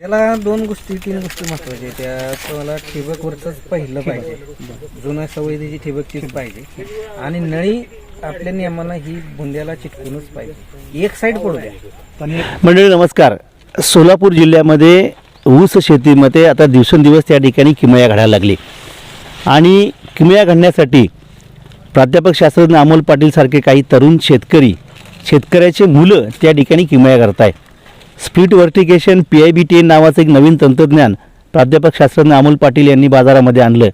याला दोन गोष्टी तीन गोष्टी महत्त्वाच्या त्या तुम्हाला ठिबकवरच पहिलं पाहिजे. जुन्या सवयीची ठिबकचीच पाहिजे. आणि नळी आपल्या नियमाला ही बुंद्याला चिटकूनच पाहिजे. एक साईड पडू द्या. मंडळी नमस्कार. सोलापूर जिल्ह्यामध्ये ऊस शेतीमध्ये आता दिवसेंदिवस त्या ठिकाणी किमया घडायला लागली. आणि किमया घडण्यासाठी प्राध्यापक शास्त्रज्ञ अमोल पाटीलसारखे काही तरुण शेतकरी शेतकऱ्याचे मुलं त्या ठिकाणी किमया करत आहे split व्हर्टिकेशन P I B T N नावाचं एक नवीन तंत्रज्ञान प्राध्यापक शास्त्रज्ञ अमोल पाटील यांनी बाजारामध्ये आणलं.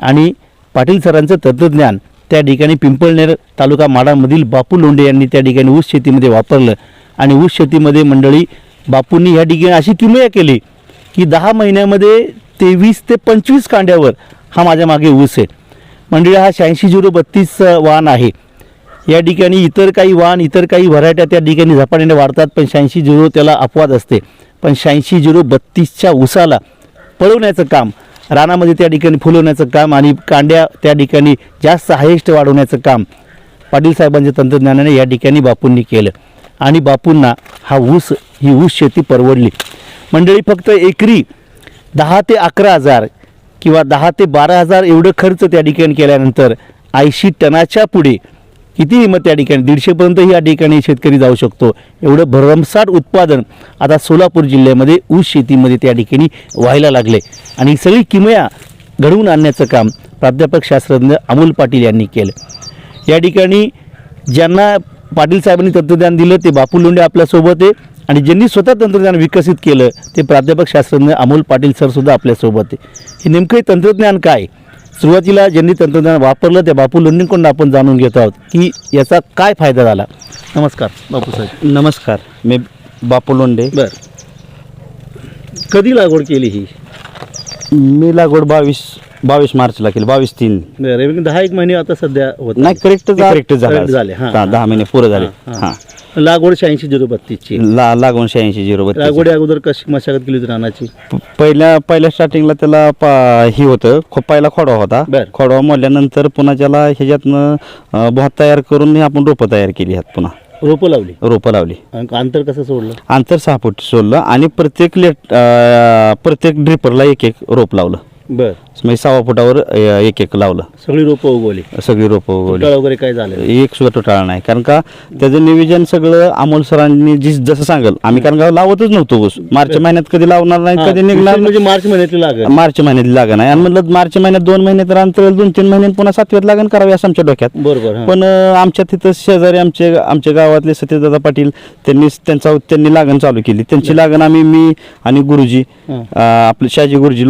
आणि पाटील सरांचं तंत्रज्ञान त्या ठिकाणी पिंपळनेर तालुका माडामधील बापू लोंढे यांनी त्या ठिकाणी ऊस शेतीमध्ये वापरलं. आणि ऊस शेतीमध्ये मंडळी बापूंनी ह्या ठिकाणी अशी किमया केली की दहा महिन्यामध्ये तेवीस ते पंचवीस कांड्यावर हा माझ्या मागे ऊस आहे. मंडळी हा शहाऐंशी झिरो बत्तीस वाहन आहे. या ठिकाणी इतर काही वाहन इतर काही व्हरायट्या त्या ठिकाणी झपाट्याने वाढतात पण शहाऐंशी झिरो त्याला अपवाद असते. पण शहाऐंशी झिरो बत्तीसच्या ऊसाला पळवण्याचं काम रानामध्ये त्या ठिकाणी फुलवण्याचं काम आणि कांड्या त्या ठिकाणी जास्त हायेस्ट वाढवण्याचं काम पाटील साहेबांच्या तंत्रज्ञानाने या ठिकाणी बापूंनी केलं. आणि बापूंना हा ऊस ही ऊस शेती परवडली. मंडळी फक्त एकरी दहा ते अकरा हजार किंवा दहा ते बारा हजार एवढं खर्च त्या ठिकाणी केल्यानंतर ऐंशी टनाच्या पुढे किती मग त्या ठिकाणी दीडशेपर्यंत या ठिकाणी शेतकरी जाऊ शकतो. एवढं भरमसाठ उत्पादन आता सोलापूर जिल्ह्यामध्ये ऊस शेतीमध्ये त्या ठिकाणी व्हायला लागले. आणि ही सगळी किमया घडवून आणण्याचं काम प्राध्यापक शास्त्रज्ञ अमोल पाटील यांनी केलं. या ठिकाणी ज्यांना पाटील साहेबांनी तत्त्वज्ञान दिलं ते बापू लोंढे आपल्यासोबत आहे. आणि ज्यांनी स्वतः तंत्रज्ञान विकसित केलं ते प्राध्यापक शास्त्रज्ञ अमोल पाटील सरसुद्धा आपल्यासोबत आहे. हे नेमकं तंत्रज्ञान काय? सुरुवातीला ज्यांनी तंत्रज्ञान वापरलं त्या बापू लोंढेंकडून आपण जाणून घेत आहोत की याचा काय फायदा झाला. नमस्कार बापू साहेब. नमस्कार. मी बापू लोंडे बर. कधी लागवड केली ही? मी लागवड बावीस बावीस मार्चला केली बावीस तीन. बरं दहा एक महिने आता सध्या होत नाही करेक्ट correct झालं. झाले, हां. दहा महिने पुरे झाले. हा. लागवड शहाऐंशी झिरो बत्तीसची ला लागून शहाऐंशी झिरो बत्तीस. लागवडी अगोदर कशी मशागत केली होती रानाची? प- पहिल्या पहिल्या स्टार्टिंगला त्याला पा- ही होतं खो पहिला खोडवा होता. बर. खोडवा मोडल्यानंतर पुन्हा त्याला ह्याच्यातनं अं, भात तयार करून हे आपण रोपं तयार केली ह्यात पुन्हा. रोपं लावली? रोपं लावली. आणि अंतर कसं सोडलं? अंतर सहा फूट सोडलं आणि प्रत्येक लेट अं, प्रत्येक ड्रिपरला एक एक रोप लावलं. बर. म्हणजे सहा फुटावर एक एक लावलं. सगळी रोपं उगवली. सगळी रोपं उगवली. वगैरे काय झालं एक सुद्धा टाळा नाही. कारण का त्याचं नियोजन सगळं अमोल सरांनी जी जसं सांगल आम्ही कारण का लावतच नव्हतो ऊस मार्च महिन्यात कधी लावणार नाही कधी निघणार म्हणजे मार्च महिन्यातली लागल मार्च महिन्यात लागण आहे. आणि म्हणलं मार्च महिन्यात दोन महिने तर अंतर दोन तीन महिन्यात पुन्हा सातव्यात लागण करावी असं आमच्या डोक्यात. बरोबर. पण आमच्या तिथं शेजारी आमचे आमच्या गावातले सत्यदादा पाटील त्यांनी त्यांचा त्यांनी लागण चालू केली. त्यांची लागण आम्ही मी आणि गुरुजी आपले शहाजी गुरुजी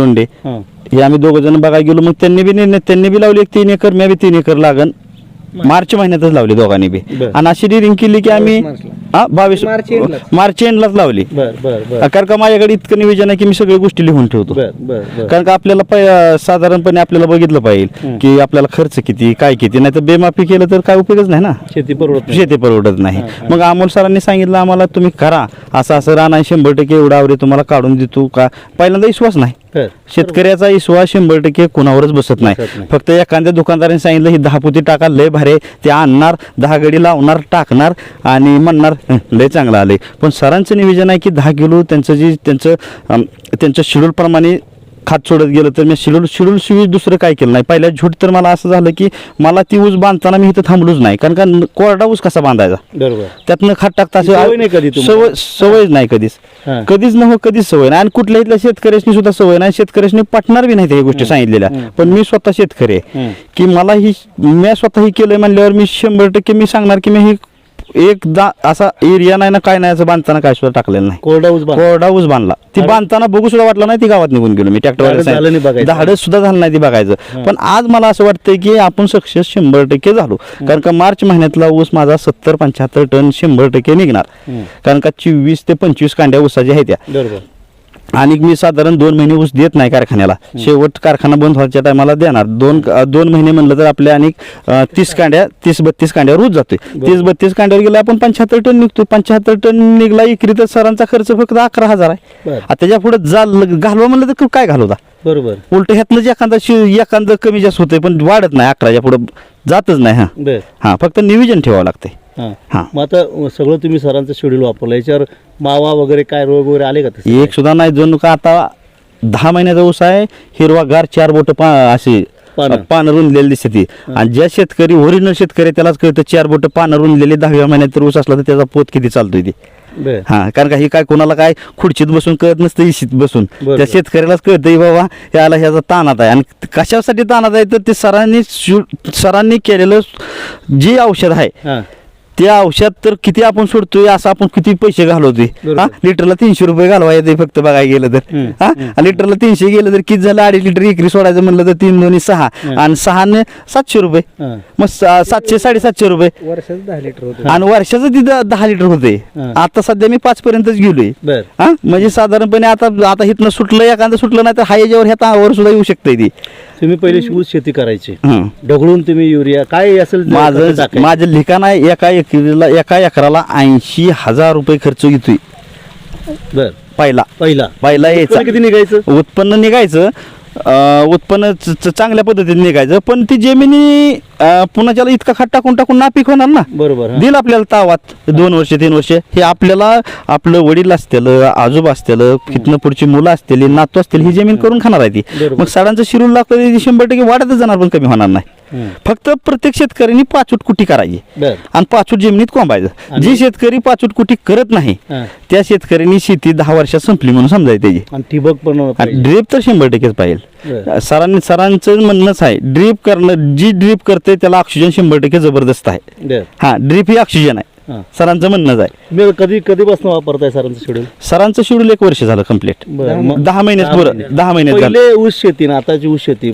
हां. हे आम्ही दोघं जण बघायला गेलो मग त्यांनी बी निर्णय त्यांनी बी लावली एक तीन एकर मी बी तीन एकर लागण मार्च महिन्यातच लावली दोघांनी बी. आणि अशी रिंग केली की आम्ही हा बावीस मार्च मार्च endलाच. एंडलाच लावली. बर बर बर. कारण का माझ्याकडे इतकं नियोजन आहे की मी सगळी गोष्टी लिहून ठेवतो. बर बर बर. कारण का आपल्याला पै- साधारणपणे आपल्याला बघितलं पाहिजे की आपल्याला खर्च किती काय किती नाही तर बेमाफी केलं तर काय उपयोगच नाही ना. शेती परवडत नाही. शेती परवडत नाही. मग अमोल सरांनी सांगितलं आम्हाला तुम्ही करा. असं असं राणा शंभर टक्के एवढा आवरे तुम्हाला काढून देतो का? पहिल्यांदा विश्वास नाही. शेतकऱ्याचा विश्वास शंभर टक्के कुणावरच बसत नाही. बसत नाही. फक्त एखाद्या दुकानदाराने सांगितलं ही दहा पोती टाका लय भारे ते आणणार दहा गडी लावणार टाकणार आणि म्हणणार "हं, लय चांगलं आले पण सरांचं नियोजन आहे की दहा किलो त्यांचं जे त्यांचं त्यांच्या शेड्यूल प्रमाणे खात सोडत गेलं तर मी शेड्यूल शेड्यूल शिवाय दुसरं काय केलं नाही. पहिल्या झूट तर मला असं झालं की मला ती ऊस बांधताना मी इथं थांबलोच नाही. कारण का कोरडा ऊस कसा बांधायचा? बरोबर. त्यातनं खात टाकता असं- सवय? सवय सवय नाही कधीच. कधीच न हो कधीच सवय नाही. आणि कुठल्या इथल्या शेतकऱ्याशी सुद्धा सवय नाही. शेतकऱ्याशी पटणार बी नाही त्या गोष्टी सांगितलेल्या. पण मी स्वतः शेतकरी आहे. की मला ही मी स्वतः ही केलंय म्हणल्यावर मी शंभर टक्के मी सांगणार की मी ही एकदा असा एरिया नाही ना काय नाही असं बांधताना काय सुद्धा टाकलेलं नाही. कोरडा ऊस बांध. कोरडा ऊस बांधला. ती बांधताना बघू सुद्धा वाटलं नाही ती गावात निघून गेलो मी धाडस झालं नाही ट्रॅक्टर बघायचं. धाडस सुद्धा झालं नाही ती बघायचं. पण आज मला असं वाटतंय की आपण सक्सेस शंभर टक्के झालो. कारण का मार्च महिन्यातला ऊस माझा सत्तर पंच्याहत्तर टन शंभर टक्के निघणार. कारण का चोवीस ते पंचवीस कांड्या ऊसाच्या आहेत त्या बरोबर. आणि मी साधारण दोन महिने ऊस देत नाही कारखान्याला. शेवट कारखाना बंद व्हायच्या टायमाला देणार. दोन दोन महिने म्हणलं तर आपल्या आणि तीस कांड्या तीस बत्तीस कांड्यावर ऊस जातोय. तीस बत्तीस कांड्यावर गेला आपण पंच्याहत्तर टन निघतोय. पंच्याहत्तर टन निघला इकरी तर सरांचा खर्च फक्त अकरा हजार आहे. त्याच्या पुढे घालवा म्हणलं तर काय घालवता? बरोबर. उलट ह्यातलं जे एखादा एखादं कमी जास्त होतंय पण वाढत नाही अकराच्या पुढे. जातच नाही हा. हा फक्त नियोजन ठेवावं लागतंय. हां. मग आता सगळं तुम्ही सरांचं शेड्यूल वापरलं. याच्यावर मावा वगैरे काय रोग वगैरे आले का तसे? एक सुद्धा नाही. जणू का आता दहा महिन्याचा ऊस आहे. हिरवागार चार बोट पा अशी पानं. पानं रुंदलेली दिसते. ती आणि ज्या शेतकरी ओरिजिनल शेतकरी आहे त्यालाच कळतं चार बोट पानं रुंदलेली दहाव्या महिन्यात तर ऊस असला तर त्याचा पोत किती चालतोय ते. बर. हा. कारण का हे काय कोणाला काय खुर्चीत बसून कळत नसतं इशीत बसून. बरोबर. त्या शेतकऱ्यालाच कळतं बाबा याला ह्याचा ताणात आहे. आणि कशासाठी ताणात आहे? तर ते सरांनी शु- सरांनी केलेलं जे औषध आहे हां. ते औषध तर किती आपण सोडतोय असं आपण किती पैसे घालवतोय. हा? लिटरला तीनशे रुपये घालवा येते फक्त बघायला गेलं तर. हा? लिटरला तीनशे गेलं तर किती झालं? अडीच लिटर एकरी सोडायचं म्हणलं तर तीन दोन्ही सहा. आणि सहाने सातशे रुपये. मग सातशे साडेसातशे रुपये. आणि वर्षाचं तिथं दहा लिटर होते. आता सध्या मी पाच पर्यंतच गेलोय हा? म्हणजे साधारणपणे आता आता इथनं सुटलं एखादं सुटलं नाही तर हा याच्यावर ह्या तावर सुद्धा येऊ शकते ती. तुम्ही पहिले ऊस शेती करायची. ढगळून तुम्ही युरिया काय असेल माझं. माझं लिखाण आहे एका एकरीला एका एकराला ऐंशी हजार रुपये खर्च येतोय. बर. पहिला. पहिला. पहिला यायचा. किती निघायचं? उत्पन्न निघायचं अं, उत्पन्न च- च- चांगल्या पद्धतीने निघायचं पण ती जमिनी अं, पुन्हा त्याला इतका खट टाकून टाकून नापीक होणार ना. बरोबर हां. दिल आपल्याला तावात दोन वर्ष तीन वर्ष. हे आपल्याला आपलं वडील असतील आजोबा असतील तिथनं पुढची मुलं असतील नातू असतील ही जमीन करून खाणार आहे ती. बरोबर. मग सडांचं शिरूर लागतं ते शंभर टक्के वाढतच जाणार पण कमी होणार नाही. फक्त प्रत्येक शेतकऱ्यांनी पाचूट कुटी करायची. आणि पाचूट जमिनीत कोंबायचं. जे शेतकरी पाचूट कुटी करत नाही. त्या शेतकऱ्यांनी शेती दहा वर्षात संपली म्हणून समजायची त्याची. ड्रीप तर शंभर टक्केच पाहिजे. सरांनी सरांचं म्हणणंच आहे ड्रीप करणं जी ड्रीप करते त्याला ऑक्सिजन शंभर टक्के जबरदस्त आहे. हा ड्रीप ही ऑक्सिजन आहे. सरांचं म्हणणंच आहे. कधी कधीपासून वापरताय सरांचं शेड्यूल सरांचं शेड्यूल एक वर्ष झालं कंप्लीट दहा महिन्यात दहा महिन्यात ऊस शेती ना आताची ऊस शेती.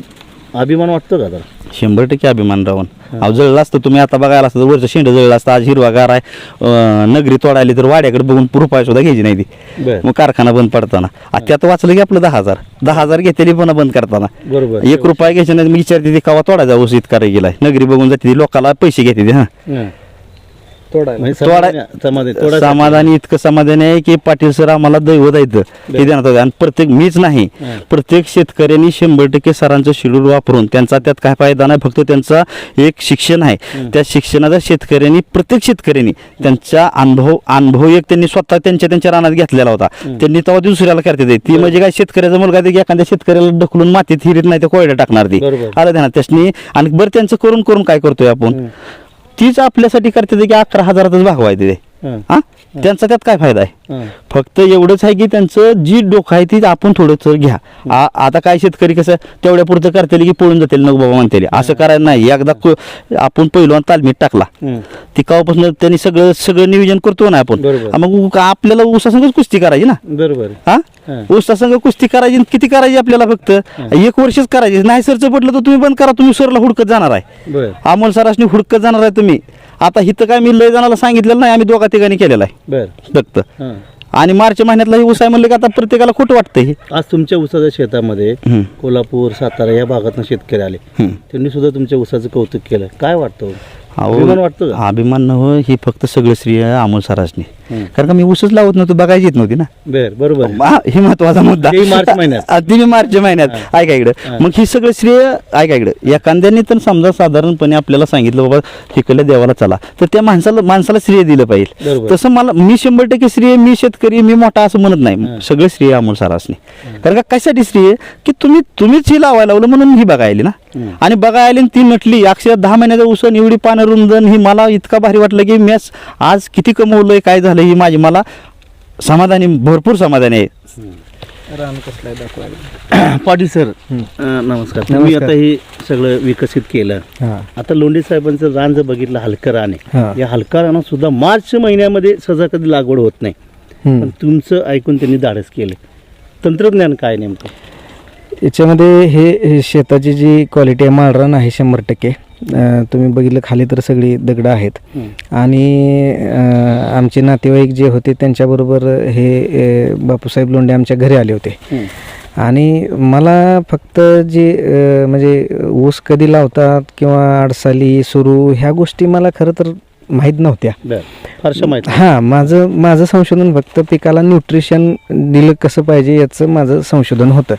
अभिमान वाटतो का जरा? शंभर टक्के अभिमान राहून अहो जळलं असतं तुम्ही आता बघायला असतं वरचं शेंड जळलं असतं आज हिरवागार आहे. अं, नगरी तोडायली तर वाड्याकडे बघून रुपये सुद्धा घ्यायची नाही ती. बर. मग कारखाना बंद पडताना. आता त्यात वाचलं की आपलं दहा हजार. दहा हजार घेतलेली पुन्हा बंद करताना. बरोबर. एक रुपया घ्यायचे नाही मी विचारते ती कवा तोडायचा ऊस इतका रे गेलाय? नगरी बघून जाते ती लोकाला पैसे घेते ती, हा. हं. तोडायला. म्हणजे तोडा- समाधानी- समाधानी इतकं समाधानी आहे की पाटील सर आम्हाला दैवत आहेत. हे देण्यात होते आणि प्रत्येक मीच नाही. प्रत्येक शेतकऱ्यांनी शंभर टक्के सरांचं शेड्यूल वापरून त्यांचा त्यात काय फायदा नाही फक्त त्यांचा एक शिक्षण आहे. त्या शिक्षणाचा शेतकऱ्यांनी प्रत्येक शेतकऱ्यांनी त्यांचा अनुभव अनुभव एक त्यांनी स्वतः त्यांच्या त्यांच्या रानात घेतलेला होता. त्यांनी तेव्हा ती दुसऱ्याला करते ते. ती म्हणजे काय शेतकऱ्याचा मुलगा की एखाद्या शेतकऱ्याला ढकलून मातीत हिरीत नाही तर कोयडा टाकणार ती. बरोबर. आलं ध्यानात त्यासनी आणि बरं त्यांचं करून करून काय करतोय आपण? तीच आपल्यासाठी करते की अकरा हजारातच भागवायचे ते. हं. त्यांचा त्यात काय फायदा आहे. फक्त एवढंच आहे की त्यांचं जी डोकं आहे ती आपण थोडंसं घ्या. आता काय शेतकरी कसं तेवढ्या पुरतं करतील की पळून जातील नको बाबा म्हणतील. असं करायला नाही. एकदा आपण पहिलवान तालमीत टाकला. ती कावापासून त्यांनी सगळं सगळं नियोजन करतो ना आपण. मग आपल्याला ऊसासंगच कुस्ती करायची ना? बरोबर. हा? ऊसासंग कुस्ती करायची आणि किती करायची आपल्याला फक्त? एक वर्षच करायची. नाही सरचं पडलं तर तुम्ही बंद करा तुम्ही सरला हुडकत जाणार आहे. अमोल सरासनी हुडकत जाणार आहे तुम्ही. आता इथं काय मी लय जणाला सांगितलेलं नाही आम्ही दोघा तिघांनी केलेलं आहे. फक्त. आणि मार्च महिन्यातला हे ऊस आहे म्हणलं की आता प्रत्येकाला खोटं वाटतंय हे. आज तुमच्या ऊसाच्या शेतामध्ये. कोल्हापूर सातारा या भागातून शेतकरी आले. त्यांनी सुद्धा तुमच्या ऊसाचं कौतुक केलं. काय वाटतं? अभिमान वाटतो अभिमान न हो ही फक्त सगळं श्रेय अमोल सरासनी. कारण का मी ऊसच लावत नव्हतो बघायची येत नव्हती ना. बर बरोबर हा, हे महत्त्वाचा मुद्दा. ते मार्च महिन्यात. हा, मार्च महिन्यात. ऐका इकडं. मग ही सगळं श्रेय ऐका इकडं. एखाद्याने तर समजा साधारणपणे आपल्याला सांगितलं बाबा तिकडल्या देवाला चला. तर त्या माणसाला माणसाला श्रेय दिलं पाहिजे. बरोबर. तसं मला मी शंभर टक्के श्रेय मी शेतकरी मी मोठा असं म्हणत नाही. सगळं श्रेय अमोल सरासनी. कारण का कशासाठी श्रेय? की तुम्ही तुम्हीच ही लावायला लावलं म्हणून ही बघायली ना. आणि बघायला ती म्हटली अक्षर दहा महिन्याचा उसन एवढी पानं रुंदन ही मला इतका भारी वाटलं की मी आज किती कमवलंय काय झालं ही माझी मला समाधानी भरपूर समाधानी आहे. रान कसलं आहे दाखवायला? पाटील सर. नमस्कार. तुम्ही आता हे सगळं विकसित केलं. हां. आता लोंढे साहेबांचं रान जर बघितलं हलकं रान. आहे. या हलका रानात सुद्धा मार्च महिन्यामध्ये सहजा कधी लागवड होत नाही. पण तुमचं ऐकून त्यांनी धाडस केलं. तंत्रज्ञान काय नेमकं? याच्यामध्ये हे शेताची जी क्वालिटी आहे माळरान आहे शंभर टक्के. तुम्ही बघितलं खाली तर सगळी दगडं आहेत. आणि आमचे नातेवाईक जे होते त्यांच्याबरोबर हे बापूसाहेब लोंढे आमच्या घरी आले होते. आणि मला फक्त जे म्हणजे ऊस कधी लावतात किंवा अडसाली सुरू ह्या गोष्टी मला खरं तर माहीत नव्हत्या. हां माझं माझं संशोधन फक्त पिकाला न्यूट्रिशन दिलं कसं पाहिजे याचं माझं संशोधन होतं.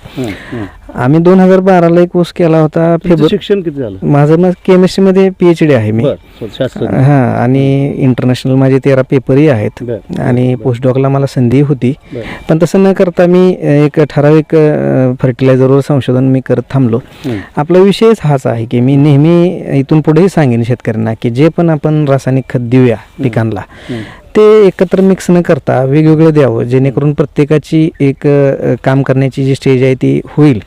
आम्ही दोन हजार बाराला एक ऊस केला होता. तुमचं फेब्रुवारी शिक्षण किती झालं? माझं मग केमिस्ट्रीमध्ये पी एच डी आहे मी. बरं शास्त्र हां आणि इंटरनॅशनल माझे तेरा पेपरही आहेत. बरं आणि पोस्टडॉकला मला संधी होती. बरं. पण तसं न करता मी एक ठराविक अ, फर्टिलायझरवर संशोधन मी करत थांबलो. हं. आपला विषयच हाच आहे की मी नेहमी इथून पुढेही सांगेन शेतकऱ्यांना की जे पण आपण रासायनिक खत देऊया पिकांना हं. ते एकत्र मिक्स न करता वेगवेगळं द्यावं. जेणेकरून प्रत्येकाची एक काम करण्याची जी स्टेज आहे ती होईल.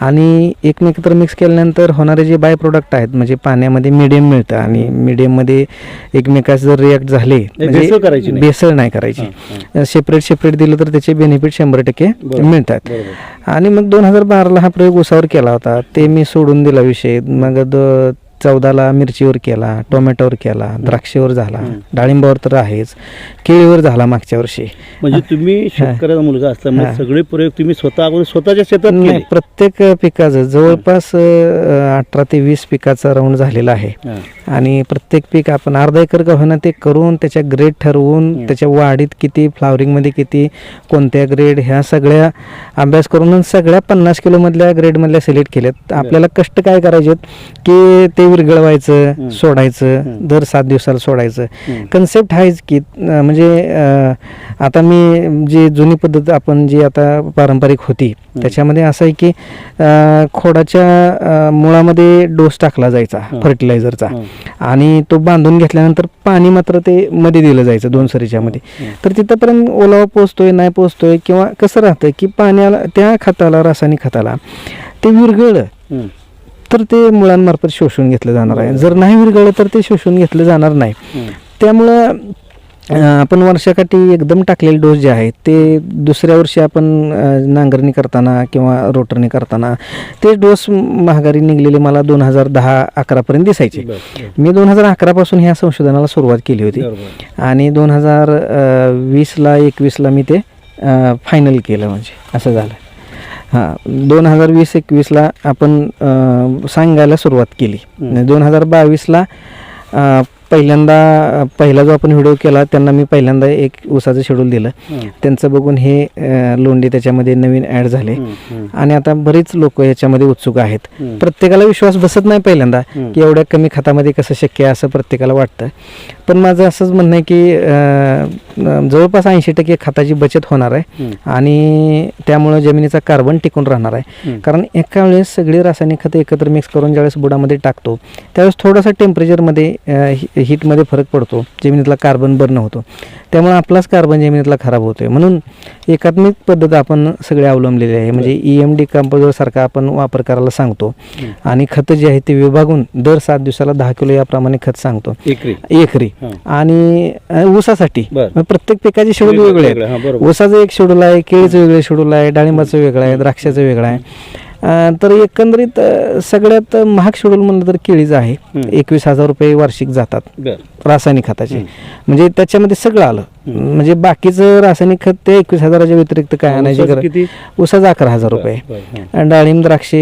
आणि एकमेकत्र मिक्स केल्यानंतर होणारे जे बाय प्रोडक्ट आहेत म्हणजे पाण्यामध्ये मिडियम मिळतं आणि मिडियममध्ये एकमेकाचे जर रिॲक्ट झाले म्हणजे करायची नाही. करायची. सेपरेट सेपरेट दिलं तर त्याचे बेनिफिट शंभर टक्के. मिळतात. आणि मग दोन हजार बाराला हा प्रयोग उसावर केला होता. ते मी सोडून दिला विषय. मग चौदाला मिरचीवर केला टोमॅटोवर केला द्राक्षेवर झाला. डाळिंबावर तर आहेच. केळीवर झाला मागच्या वर्षी. म्हणजे तुम्ही शेतकऱ्याचा मुलगा असल्यामुळे. सगळे प्रयोग तुम्ही स्वतः अगोदर स्वतःच्या शेतात नाही प्रत्येक पिकाचं जवळपास अठरा ते वीस पिकाचा राऊंड झालेला आहे. आणि प्रत्येक पीक आपण अर्धा एकर का होईना ते करून त्याच्या ग्रेड ठरवून. त्याच्या वाढीत किती फ्लावरिंगमध्ये किती कोणत्या ग्रेड ह्या सगळ्या अभ्यास करून सगळ्या पन्नास किलोमधल्या ग्रेडमधल्या सिलेक्ट केल्यात. आपल्याला कष्ट काय करायचे की ते विरघळवायचं हं. सोडायचं. दर सात दिवसाला सोडायचं. कन्सेप्ट आहेच की म्हणजे आता मी जी जुनी पद्धत आपण जी आता पारंपरिक होती त्याच्यामध्ये असं आहे की खोडाच्या मुळामध्ये डोस टाकला जायचा. फर्टिलायझरचा. आणि तो बांधून घेतल्यानंतर पाणी मात्र ते मध्ये दिलं जायचं दोन सरीच्या मध्ये. तर तिथंपर्यंत ओलावा पोचतोय नाही पोचतोय किंवा कसं राहतं की पाण्याला त्या खताला रासायनिक खताला ते विरघळलं. तर ते मुळांमार्फत शोषून घेतलं जाणार आहे जर नाही विरघळलं तर ते शोषून घेतलं जाणार नाही. त्यामुळं आपण वर्षाकाठी एकदम टाकलेले डोस जे आहेत ते दुसऱ्या वर्षी आपण नांगरणी करताना किंवा रोटरणी करताना ते डोस महागारी निघलेले मला दोन हजार दहा अकरापर्यंत दिसायचे. मी दोन हजार अकरापासून ह्या संशोधनाला सुरुवात केली होती. आणि दोन हजार वीसला एकवीसला मी ते फायनल केलं म्हणजे असं झालं हां दोन हजार वीस एकवीसला आपण सांगायला सुरुवात केली. दोन हजार बावीसला पहिल्यांदा पहिला जो आपण व्हिडिओ केला त्यांना मी पहिल्यांदा एक उसाचं शेड्यूल दिलं. त्यांचं बघून हे लोंढे त्याच्यामध्ये नवीन ॲड झाले. आणि आता बरीच लोक याच्यामध्ये उत्सुक आहेत. प्रत्येकाला विश्वास बसत नाही पहिल्यांदा. की एवढ्या कमी खतामध्ये कसं शक्य आहे असं प्रत्येकाला वाटतं पण माझं असंच म्हणणं आहे की जवळपास ऐंशी टक्के खताची बचत होणार आहे. आणि त्यामुळं जमिनीचा कार्बन टिकून राहणार आहे. कारण एका वेळेस सगळी रासायनिक खतं एकत्र मिक्स करून ज्यावेळेस बुडामध्ये टाकतो त्यावेळेस थोडासा टेम्परेचरमध्ये हीटमध्ये फरक पडतो. जमिनीतला कार्बन बर्न होतो. त्यामुळे आपलाच कार्बन जमिनीतला खराब होतोय. म्हणून एकात्मिक पद्धत आपण सगळे अवलंबलेली आहे. म्हणजे ई एम डी सारखा आपण वापर करायला सांगतो. आणि खतं जे आहे ते विभागून दर सात दिवसाला दहा किलो याप्रमाणे खत सांगतो. एकरी. एकरी. आणि ऊसासाठी. प्रत्येक पिकाचे शेड्यूल वेगळं- आहेत. ऊसाचं एक शेड्यूल आहे केळीचं वेगळं शेड्यूल आहे डाळिंबाचं वेगळं आहे द्राक्षाचं वेगळं आहे अ, तर एकंदरीत अ, सगळ्यात महाग शेड्यूल म्हणलं तर केळीचं आहे. एकवीस हजार रुपये वार्षिक जातात बरं. रासायनिक खताचे. म्हणजे त्याच्यामध्ये सगळं आलं. म्हणजे बाकीचं रासायनिक खत ते एकवीस हजाराच्या व्यतिरिक्त काय आणायची ऊसाचं गरज किती ऊसाचं अकरा हजार रुपये बरं, बरं. डाळिंब द्राक्षे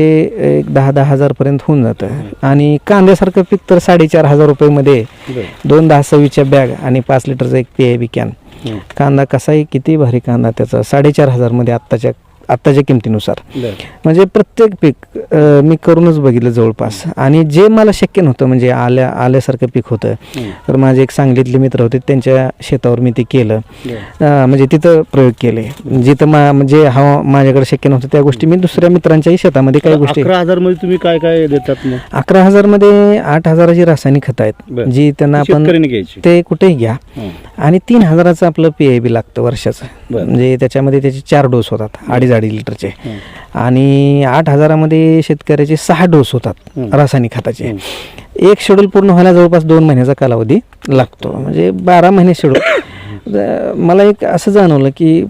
एक दहा दहा हजार पर्यंत होऊन जातं आणि कांद्यासारखं पीक तर साडेचार हजार रुपयेमध्ये बरं. दोन दहा सव्वीसच्या बॅग आणि पाच लिटरचा एक पी बी कॅन हं. कांदा कसाही किती भारी कांदा त्याचा साडेचार हजारमध्ये आत्ताच्या आत्ताच्या किमतीनुसार. म्हणजे प्रत्येक पीक मी करूनच बघितलं जवळपास आणि जे मला शक्य नव्हतं म्हणजे आल्या आल्यासारखं पीक होतं. तर माझे एक सांगलीतले मित्र होते त्यांच्या शेतावर मी ते केलं म्हणजे तिथं प्रयोग केले जिथं मा म्हणजे हा माझ्याकडे शक्य नव्हतं त्या गोष्टी मी दुसऱ्या मित्रांच्याही शेतामध्ये काही गोष्टी अकरा हजारमध्ये तुम्ही काय काय देतात अकरा हजारमध्ये आठ हजाराची रासायनिक खतं आहेत. जी त्यांना आपण ते कुठेही घ्या. आणि तीन हजाराचं आपलं पी आय बी लागतं वर्षाचं. म्हणजे त्याच्यामध्ये त्याचे चार डोस होतात अडीच अडीच लिटरचे आणि आठ हजारामध्ये शेतकऱ्याचे सहा डोस होतात रासायनिक खताचे एक शेड्यूल पूर्ण व्हायला जवळपास दोन महिन्याचा कालावधी लागतो म्हणजे बारा महिने शेड्यूल मला एक असं जाणवलं की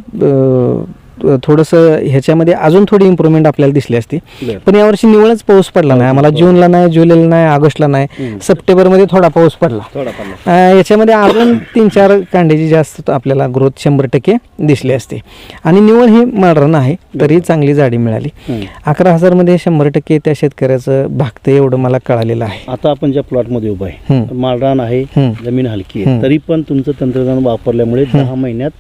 थोडंसं ह्याच्यामध्ये अजून थोडी इम्प्रूव्हमेंट आपल्याला दिसली असती. पण यावर्षी निवळच पाऊस पडला नाही. आम्हाला जूनला नाही जुलैला नाही ऑगस्टला नाही सप्टेंबरमध्ये थोडा पाऊस पडला. याच्यामध्ये अजून तीन चार कांड्याची जास्त आपल्याला ग्रोथ शंभर टक्के दिसली असते. आणि निवळ ही माळरान आहे तरी चांगली जाडी मिळाली. अकरा हजारमध्ये शंभर टक्के त्या शेतकऱ्याचं भागतं एवढं मला कळालेलं आहे. आता आपण ज्या प्लॉटमध्ये उभा आहे. माळरान आहे. जमीन हलकी आहे. तरी पण तुमचं तंत्रज्ञान वापरल्यामुळे दहा महिन्यात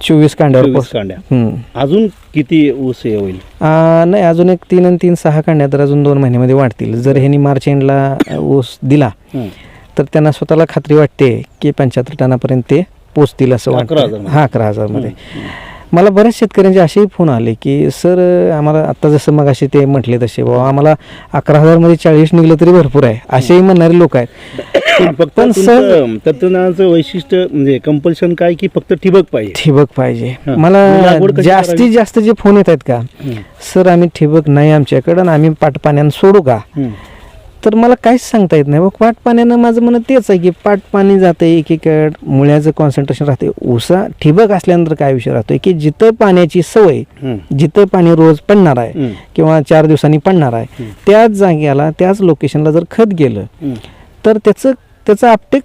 चोवीस कांड्यावर चोवीस कांड्या. हम्म. अजून किती ऊस हे होईल आ, नाही अजून एक तीन आणि तीन सहा कांड्या तर अजून दोन महिन्यामध्ये वाढतील. जर ह्यांनी मार्च एंडला ऊस दिला. तर त्यांना स्वतःला खात्री वाटते की पंच्याहत्तर टनापर्यंत ते पोचतील असं अकरा वाटतं. हा अकरा हजारमध्ये. मला बऱ्याच शेतकऱ्यांचे असेही फोन आले की सर आम्हाला आता जसं मग असे ते म्हटले तसे बाबा आम्हाला अकरा हजारमध्ये चाळीस निघलं तरी भरपूर आहे असेही म्हणणारे लोक आहेत फक्त सर तंत्रज्ञानाचं वैशिष्ट्य म्हणजे कंपल्शन काय की फक्त ठिबक पाहिजे ठिबक पाहिजे. मला जास्तीत? जास्त जे फोन येत आहेत का. सर आम्ही ठिबक नाही आमच्याकडं आणि आम्ही पाटपाण्यानं सोडू का. तर मला काहीच सांगता येत नाही बघ पाट पाण्यानं माझं म्हणणं तेच आहे की पाट पाणी जातं एकीकड मुळ्याचं कॉन्सन्ट्रेशन राहते उसा ठिबक असल्यानंतर काय विषय राहतोय की जिथं पाण्याची सवय. जिथं पाणी रोज पडणार आहे. किंवा चार दिवसांनी पडणार आहे. त्याच जाग्याला त्याच लोकेशनला जर खत गेलं. तर त्याचं त्याचं अपटेक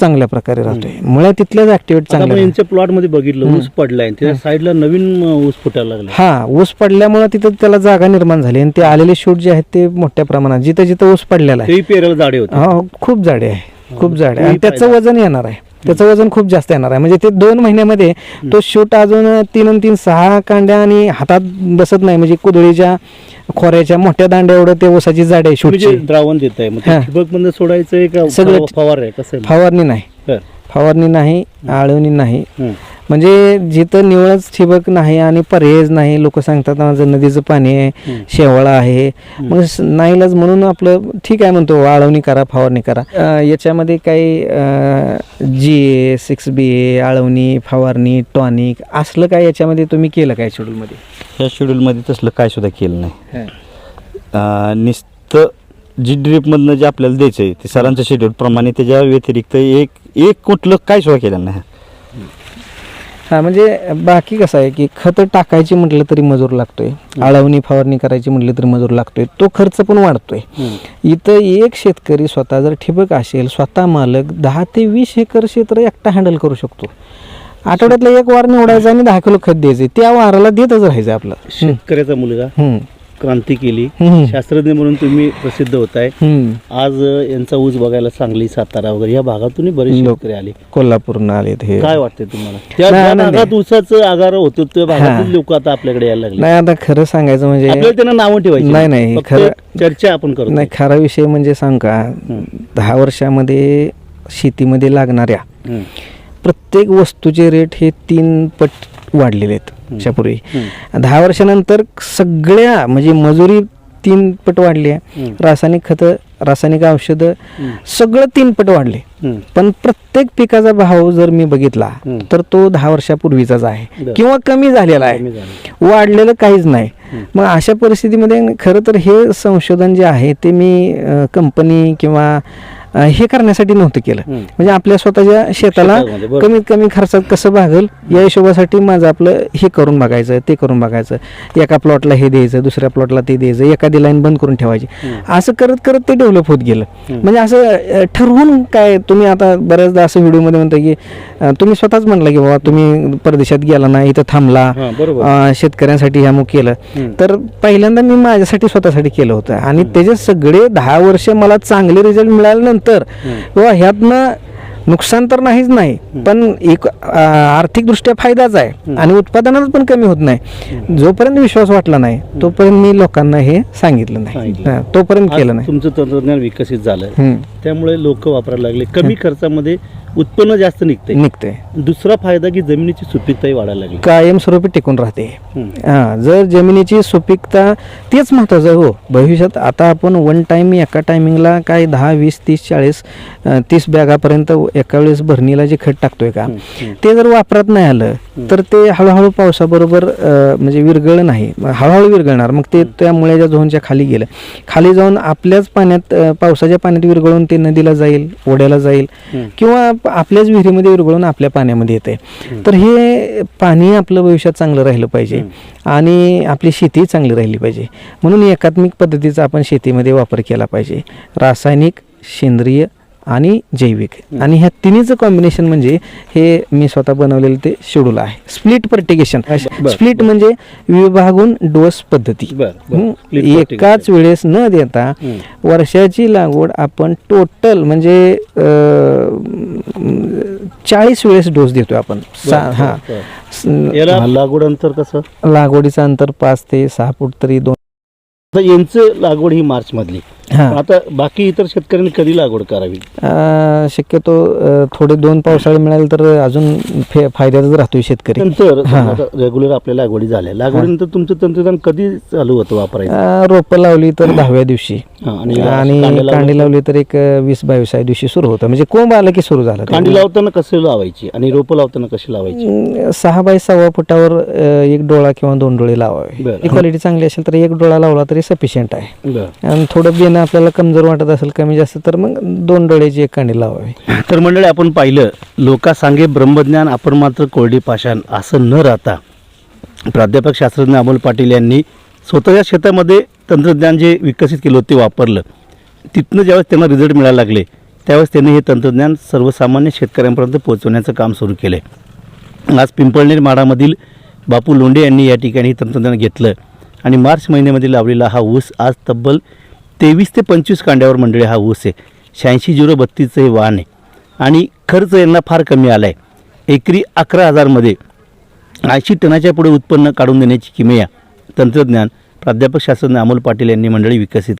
चांगल्या प्रकारे राहतोय. मुळ्या तिथल्याच ऍक्टिव्हेट चांगल्या यांच्या प्लॉटमध्ये बघितलं ऊस पडलाय त्याच्या साईडला नवीन ऊस फुटायला लागला हा ऊस पडल्यामुळे तिथं त्याला जागा निर्माण झाली आणि ते आलेले शूट जे आहेत ते मोठ्या प्रमाणात जिथं जिथं ऊस पडलेला आहे. पेरायला जाडे होते. हो खूप जाडे आहे खूप जाडे आहे. आणि त्याचं वजन येणार आहे. त्याचं वजन खूप जास्त येणार आहे. म्हणजे ते दोन महिन्यामध्ये तो शूट अजून तीन आणि तीन सहा कांड्या आणि हातात बसत नाही. म्हणजे कुदळीच्या खोऱ्याच्या मोठ्या दांड्या एवढं ते ऊसाची जाडी आहे शूटची. द्रावण देत आहे. का सगळं- फवारणी नाही. फवारणी नाही आळवणी नाही. म्हणजे जिथं निवळच ठिबक नाही आणि पर्यायच नाही लोक सांगतात माझं नदीचं पाणी आहे शेवाळा आहे. मग नाईलाज म्हणून आपलं ठीक आहे म्हणतो आळवणी करा फवारणी करा. याच्यामध्ये काही जी ए सिक्स बी ए आळवणी फवारणी टॉनिक असलं काय याच्यामध्ये तुम्ही केलं काय शेड्यूलमध्ये? या शेड्यूलमध्ये तसलं काय सुद्धा केलं नाही. नुसतं जी ड्रीपमधनं जे आपल्याला द्यायचं आहे ते सरांचं शेड्यूल प्रमाणे त्याच्या व्यतिरिक्त एक एक कुठलं काय सुद्धा केलं नाही. हा म्हणजे बाकी कसं आहे की खतं टाकायची म्हटलं तरी मजूर लागतोय. आळवणी फवारणी करायची म्हटलं तरी मजूर लागतोय. तो खर्च पण वाढतोय. इथं एक शेतकरी स्वतः जर ठिबक असेल स्वतः मालक दहा ते वीस एकर क्षेत्र एकटा हँडल करू शकतो. आठवड्यातला एक वार निवडायचा आणि दहा किलो खत द्यायचे. त्या वाराला देतच राहायचं आपलं. शेतकऱ्याचा मुलगा. क्रांती केली. शास्त्रज्ञ म्हणून तुम्ही प्रसिद्ध होताय. हम्म. आज यांचा ऊस बघायला सांगली सातारा वगैरे या भागातूनही बरेच लोक- शेतकरी आले. कोल्हापूरनं आले हे काय वाटतंय तुम्हाला? त्या भागात ऊसाचं आगार होतं त्या भागातील. लोक आता आपल्याकडे यायला लागले. नाही आता खरं सांगायचं म्हणजे आपल्याला त्यांना नावं ठेवायची. नाही, नाही, खरं- चर्चा आपण करतो. नाही खरा विषय म्हणजे सांग का? दहा वर्षामध्ये शेतीमध्ये लागणाऱ्या. प्रत्येक वस्तूचे रेट हे तीन पट वाढलेले आहेत. त्याच्यापूर्वी दहा वर्षानंतर सगळ्या म्हणजे मजुरी तीन पट वाढली आहे. रासायनिक खतं रासायनिक औषधं सगळं तीन पट वाढले. पण प्रत्येक पिकाचा भाव जर मी बघितला. तर तो दहा वर्षापूर्वीचाच आहे. किंवा कमी झालेला आहे. वाढलेलं काहीच नाही मग अशा परिस्थितीमध्ये खरं तर हे संशोधन जे आहे ते मी कंपनी किंवा अ, हे करण्यासाठी नव्हतं केलं. म्हणजे आपल्या स्वतःच्या शेताला शेतामध्ये, बरोबर. कमीत कमी खर्चात कसं भागल या हिशोबासाठी माझं आपलं हे करून बघायचं ते करून बघायचं. एका प्लॉटला हे द्यायचं दुसऱ्या प्लॉटला ते द्यायचं एखादी लाईन बंद करून ठेवायची. असं करत करत ते डेव्हलप होत गेलं. म्हणजे असं अ, ठरवून काय तुम्ही आता बऱ्याचदा असं व्हिडिओमध्ये म्हणता की अ, तुम्ही स्वतःच म्हणलं की बाबा तुम्ही परदेशात गेला ना इथं थांबला. हा, बरोबर. अ, शेतकऱ्यांसाठी ह्या केलं. हम्म. तर पहिल्यांदा मी माझ्यासाठी स्वतःसाठी केलं होतं. आणि त्याचे सगळे दहा वर्ष मला चांगले रिझल्ट मिळाल्यानंतर किंवा ह्यातनं नुकसान तर नाहीच नाही पण एक आर्थिकदृष्ट्या फायदाच आहे आणि उत्पादनात पण कमी होत नाही. जोपर्यंत विश्वास वाटला नाही तोपर्यंत मी लोकांना हे सांगितलं नाही. तोपर्यंत केलं नाही. तुमचं तंत्रज्ञान विकसित झालं. त्यामुळे लोक वापरायला लागले. कमी खर्चामध्ये उत्पन्न जास्त निघते निघते दुसरा फायदा की जमिनीची सुपीकताही वाढायला लागली. कायमस्वरूपी टिकून राहते. हा जर जमिनीची सुपीकता तेच महत्वाचं हो. भविष्यात आता आपण वन टाइम एका टायमिंगला काय दहा वीस तीस चाळीस तीस बॅगापर्यंत एका वेळेस भरणीला जे खत टाकतोय का ते जर वापरात नाही आलं तर ते हळूहळू पावसाबरोबर म्हणजे विरघळ नाही. हळूहळू विरघळणार. मग ते त्या मुळ्याच्या झोनच्या खाली गेलं खाली जाऊन आपल्याच पाण्यात पावसाच्या पाण्यात विरघळून ते नदीला जाईल ओढ्याला जाईल किंवा आपल्याच विहिरीमध्ये विरघळून आपल्या पाण्यामध्ये येते तर हे पाणी आपलं भविष्यात चांगलं राहिलं पाहिजे आणि आपली शेती चांगली राहिली पाहिजे. म्हणून एकात्मिक पद्धतीचा आपण शेतीमध्ये वापर केला पाहिजे. रासायनिक सेंद्रिय आणि जैविक. आणि ह्या तिन्हीचं कॉम्बिनेशन म्हणजे हे मी स्वतः बनवलेलं ते शेड्यूल आहे. स्प्लिट पर्टिकेशन बरं, स्प्लिट म्हणजे विभागून डोस पद्धती. एकाच वेळेस न देता वर्षाची लागवड आपण टोटल म्हणजे चाळीस वेळेस डोस देतोय आपण. हा. लागवड अंतर कसं? लागवडीचं अंतर पाच ते सहा फूट तरी दोन. यांचं लागवड ही मार्च मधली हा. आता बाकी इतर शेतकऱ्यांनी कधी लागवड करावी? अं, शक्यतो अं, थोडे दोन पावसाळे मिळाले तर अजून फे- फायद्यातच राहतोय शेतकरी. नंतर. रेग्युलर आपल्या लागवडी झाल्या. लागवडीनंतर तुमचं तंत्रज्ञान कधी चालू होतं वापरायचं? अं, रोपं लावली तर दहाव्या दिवशी. हा, आणि आणि कांडे लावले कांडी तर- लावली तर एक अं, वीस बावीसाव्या दिवशी सुरू होतं. म्हणजे कोंब आलं की सुरू झालं कांडी लावताना कशी लावायची? आणि रोपं लावताना कशी लावायची? अं, सहा बाय सव्वा फुटावर अं, एक डोळा किंवा दोन डोळे लावावे. बरं. क्वालिटी चांगली असेल तर एक डोळा लावला तरी सफिशियंट आहे. बरं. आणि थोडं बेणं आपल्याला कमजोर वाटत असेल कमी जास्त तर मग दोन डोळ्याची एक कांडी लावावी. तर मंडळी आपण पाहिलं लोका सांगे ब्रह्मज्ञान आपण मात्र कोरडी पाषाण असं न राहता प्राध्यापक शास्त्रज्ञ अमोल पाटील यांनी स्वतःच्या शेतामध्ये तंत्रज्ञान जे विकसित केलं ते वापरलं. तिथनं ज्यावेळेस त्यांना रिझल्ट मिळायला लागले त्यावेळेस त्यांनी हे तंत्रज्ञान सर्वसामान्य शेतकऱ्यांपर्यंत पोहोचवण्याचं काम सुरू केलं आहे आज पिंपळनेर माडामधील बापू लोंढे यांनी या ठिकाणी हे तंत्रज्ञान घेतलं आणि मार्च महिन्यामध्ये लावलेला हा ऊस आज तब्बल तेवीस ते पंचवीस कांड्यावर मंडळी हा ऊस आहे. शहाऐंशी झिरो बत्तीसचं हे वाहन आहे. आणि खर्च यांना फार कमी आला आहे एकरी अकरा हजारमध्ये ऐंशी टनाच्या पुढे उत्पन्न काढून देण्याची किमया तंत्रज्ञान प्राध्यापक शास्त्रज्ञ अमोल पाटील यांनी मंडळी विकसित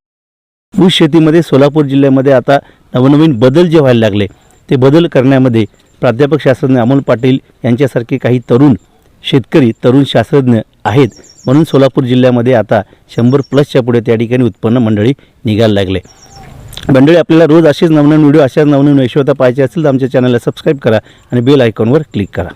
ऊस शेतीमध्ये सोलापूर जिल्ह्यामध्ये आता नवनवीन बदल जे व्हायला लागले ते बदल करण्यामध्ये प्राध्यापक शास्त्रज्ञ अमोल पाटील यांच्यासारखे काही तरुण शेतकरी तरुण शास्त्रज्ञ आहेत. म्हणून सोलापूर जिल्ह्यामध्ये आता शंभर प्लसच्या पुढे त्या ठिकाणी उत्पन्न मंडळी निघायला लागले. मंडळी आपल्याला रोज असेच नवनवीन व्हिडिओ अशाच नवनवीन यशोता पाहायचे असेल तर आमच्या चॅनलला सबस्क्राईब करा आणि बेल आयकॉनवर क्लिक करा.